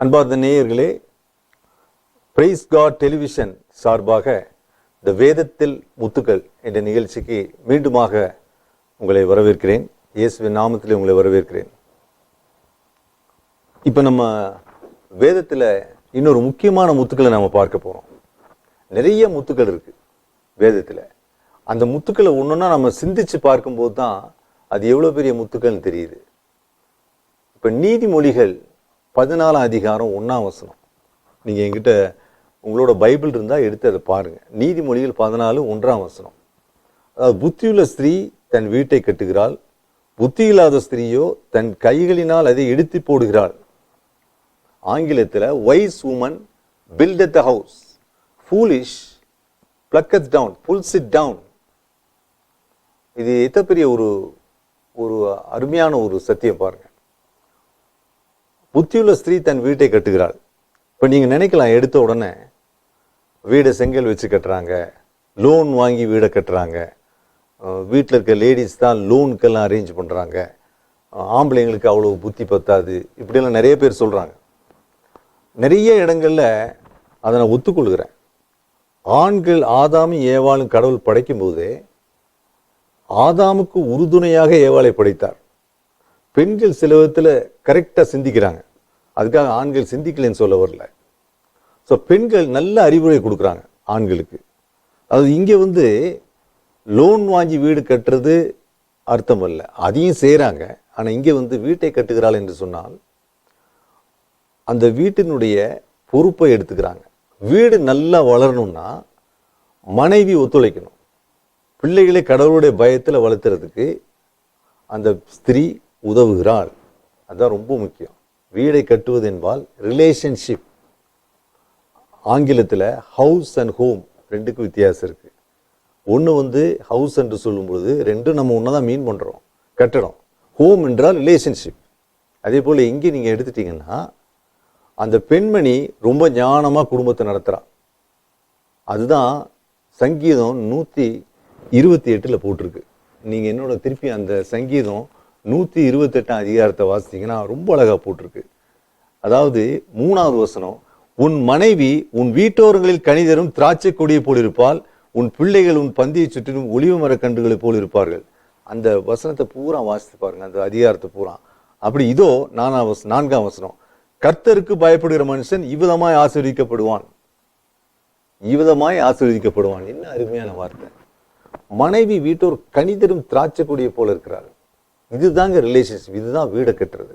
அன்பார்ந்த நேயர்களே price God television சார்பாக இந்த வேதத்தில் முத்துக்கள் என்ற நிகழ்ச்சிக்கு மீண்டுமாக உங்களை வரவேற்கிறேன். இயேசுவின் நாமத்திலே உங்களை வரவேற்கிறேன். இப்போ நம்ம வேதத்தில் இன்னொரு முக்கியமான முத்துக்களை நம்ம பார்க்க போகிறோம் நிறைய முத்துக்கள் இருக்கு வேதத்தில். அந்த முத்துக்களை ஒன்றுன்னா நம்ம சிந்திச்சு பார்க்கும்போது தான் அது எவ்வளோ பெரிய முத்துக்கள்னு தெரியுது. இப்போ நீதிமொழிகள் பதினாலாம் அதிகாரம் ஒன்றாம் வசனம். நீங்கள் என்கிட்ட உங்களோட பைபிள் இருந்தால் எடுத்து அதை பாருங்கள் நீதிமொழிகள் பதினாலு ஒன்றாம் வசனம். அதாவது புத்தியுள்ள ஸ்திரீ தன் வீட்டை கட்டுகிறாள். புத்தி இல்லாத ஸ்திரீயோ தன் கைகளினால் அதை இடித்து போடுகிறாள். ஆங்கிலத்தில் wise woman build the house foolish pluck it down pulls it down இது எத்த பெரிய ஒரு ஒரு அருமையான ஒரு சத்தியம் பாருங்கள் புத்தியுள்ள ஸ்திரீ தன் வீட்டை கட்டுகிறாள். இப்போ நீங்கள் நினைக்கலாம் எடுத்த உடனே வீடை செங்கல் வச்சு கட்டுறாங்க லோன் வாங்கி வீடை கட்டுறாங்க. வீட்டில் இருக்க லேடிஸ் தான் லோனுக்கெல்லாம் அரேஞ்ச் பண்ணுறாங்க ஆம்பளைங்களுக்கு அவ்வளோ புத்தி பத்தாது. இப்படியெல்லாம் நிறைய பேர் சொல்கிறாங்க நிறைய இடங்களில் அதை நான் ஒத்துக்கொள்கிறேன். ஆண்கள் ஆதாமும் ஏவாளும் கடவுள் படைக்கும்போதே ஆதாமுக்கு உறுதுணையாக ஏவாளை படைத்தார். பெண்கள் சில விதத்தில் கரெக்டாக சிந்திக்கிறாங்க. அதுக்காக ஆண்கள் சிந்திக்கலைன்னு சொல்ல வரல. ஸோ பெண்கள் நல்ல அறிவுரை கொடுக்குறாங்க ஆண்களுக்கு. அது இங்கே வந்து லோன் வாங்கி வீடு கட்டுறது அர்த்தம் அல்ல. அதையும் செய்கிறாங்க ஆனால் இங்கே வந்து வீட்டை கட்டுகிறாள் என்று சொன்னால் அந்த வீட்டினுடைய பொறுப்பை எடுத்துக்கிறாங்க. வீடு நல்லா வளரணும்னா மனைவி ஒத்துழைக்கணும். பிள்ளைகளை கடவுளுடைய பயத்தில் வளர்த்துறதுக்கு அந்த ஸ்திரீ உதவுகிறாள். அதுதான் ரொம்ப முக்கியம். வீடை கட்டுவது என்பால் ரிலேஷன்ஷிப் ஆங்கிலத்தில் ஹவுஸ் அண்ட் ஹோம் ரெண்டுக்கும் வித்தியாசம் இருக்குது ஒன்று வந்து ஹவுஸ் என்று சொல்லும்பொழுது ரெண்டும் நம்ம ஒன்று தான் மீன் பண்ணுறோம் கட்டடம் ஹோம் என்றால் ரிலேஷன்ஷிப் அதே போல் இங்கே நீங்கள் எடுத்துட்டிங்கன்னா அந்த பெண்மணி ரொம்ப ஞானமாக குடும்பத்தை நடத்துகிறான் அதுதான் சங்கீதம் நூற்றி இருபத்தி எட்டில் போட்டிருக்கு. நீங்கள் என்னோட திருப்பி அந்த சங்கீதம் நூற்றி இருபத்தெட்டாம் அதிகாரத்தை வாசித்தீங்கன்னா ரொம்ப அழகாக போட்டிருக்கு. அதாவது மூணாவது வசனம் உன் மனைவி உன் வீட்டோரங்களில் கணிதரும் திராட்சை கொடியை போல் இருப்பால் உன் பிள்ளைகள் உன் பந்தியை சுற்றிலும் ஒளிவு மரக்கன்றுகளை போல் இருப்பார்கள். அந்த வசனத்தை பூரா வாசித்து பாருங்க அந்த அதிகாரத்தை பூரா. அப்படி இதோ நானாம் வசனம் நான்காம் வசனம் கர்த்தருக்கு பயப்படுகிற மனுஷன் இவ்விதமாய் ஆசீர்வதிக்கப்படுவான். இவ்விதமாய் ஆசீர்வதிக்கப்படுவான். என்ன அருமையான வார்த்தை. மனைவி வீட்டோர் கணிதரும் திராட்சை கொடியை போல இருக்கிறார்கள். இதுதாங்க ரிலேஷன்ஷிப் இதுதான் வீடை கட்டுறது.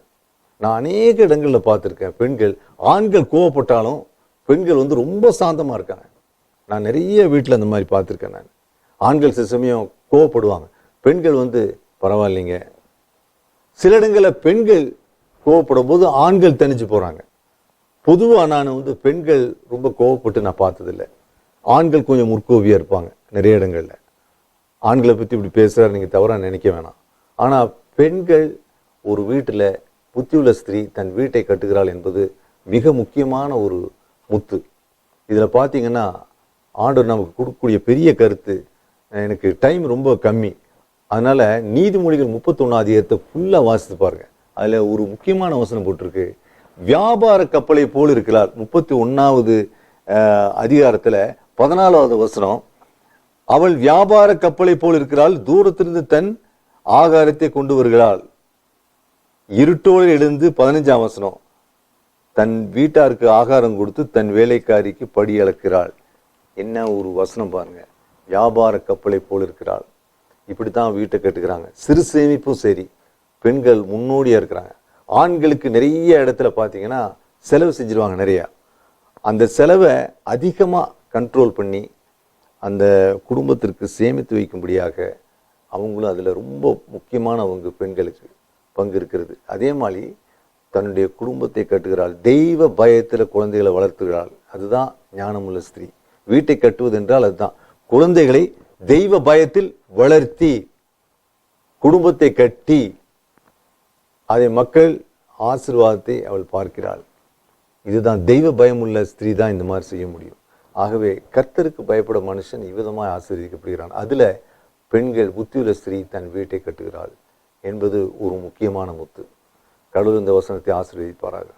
நான் அநேக இடங்களில் பார்த்துருக்கேன் பெண்கள் ஆண்கள் கோவப்பட்டாலும் பெண்கள் வந்து ரொம்ப சாந்தமாக இருக்காங்க. நான் நிறைய வீட்டில் அந்த மாதிரி பார்த்துருக்கேன் நான். ஆண்கள் சில சமயம் கோவப்படுவாங்க. பெண்கள் வந்து பரவாயில்லைங்க. சில இடங்களில் பெண்கள் கோவப்படும் போது ஆண்கள் தனிச்சு போகிறாங்க பொதுவாக நான் வந்து பெண்கள் ரொம்ப கோவப்பட்டு நான் பார்த்ததில்லை. ஆண்கள் கொஞ்சம் முற்கோவியாக இருப்பாங்க நிறைய இடங்களில். ஆண்களை பற்றி இப்படி பேசுகிறாரு நீங்கள் தவறாக நினைக்க வேணாம். ஆனால் பெண்கள் ஒரு வீட்டில் புத்தியுள்ள ஸ்திரீ தன் வீட்டை கட்டுகிறாள் என்பது மிக முக்கியமான ஒரு முத்து. இதில் பார்த்தீங்கன்னா ஆண்டவர் நமக்கு கொடுக்கக்கூடிய பெரிய கருத்து எனக்கு டைம் ரொம்ப கம்மி. அதனால் நீதிமொழிகள் முப்பத்தொன்னாம் அதிகாரத்தை ஃபுல்லாக வாசித்து பாருங்க. அதில் ஒரு முக்கியமான வசனம் போட்டிருக்கு. வியாபார கப்பலை போல் இருக்கிறார். முப்பத்தி ஒன்றாவது அதிகாரத்தில் பதினாலாவது வசனம். அவள் வியாபார கப்பலை போல் இருக்கிறாள். தூரத்திலிருந்து தன் ஆகாரத்தை கொண்டு வருகிறாள். இருட்டோடு எழுந்து பதினஞ்சாம் வசனம். தன் வீட்டாருக்கு ஆகாரம் கொடுத்து தன் வேலைக்காரிக்கு படி அளக்கிறாள். என்ன ஒரு வசனம் பாருங்க. வியாபார கப்பலை போல் இருக்கிறாள். இப்படித்தான் வீட்டை கட்டுக்கிறாங்க சிறு சேமிப்பும் சரி. பெண்கள் முன்னோடியாக இருக்கிறாங்க. ஆண்களுக்கு நிறைய இடத்துல பார்த்தீங்கன்னா செலவு செஞ்சிருவாங்க நிறையா. அந்த செலவை அதிகமாக கண்ட்ரோல் பண்ணி அந்த குடும்பத்திற்கு சேமித்து வைக்கும்படியாக அவங்களும் அதில் ரொம்ப முக்கியமான அவங்க பெண்களுக்கு பங்கு இருக்கிறது. அதே மாதிரி தன்னுடைய குடும்பத்தை கட்டுகிறாள் தெய்வ பயத்தில் குழந்தைகளை வளர்த்துகிறாள். அதுதான் ஞானமுள்ள ஸ்திரீ. வீட்டை கட்டுவது என்றால் அதுதான். குழந்தைகளை தெய்வ பயத்தில் வளர்த்தி குடும்பத்தை கட்டி அதை மக்கள் ஆசிர்வாதத்தை அவள் பார்க்கிறாள். இதுதான் தெய்வ பயமுள்ள ஸ்திரீ தான் இந்த மாதிரி செய்ய முடியும். ஆகவே கர்த்தருக்கு பயப்பட மனுஷன் இவ்விதமாக ஆசீர்வதிக்கப்படுகிறான். அதில் பெண்கள் புத்தியுள்ள ஸ்திரீ தன் வீட்டை கட்டுகிறாள் என்பது ஒரு முக்கியமான முத்து. கடவுள் இந்த வசனத்தை ஆசீர்வதிப்பாராக.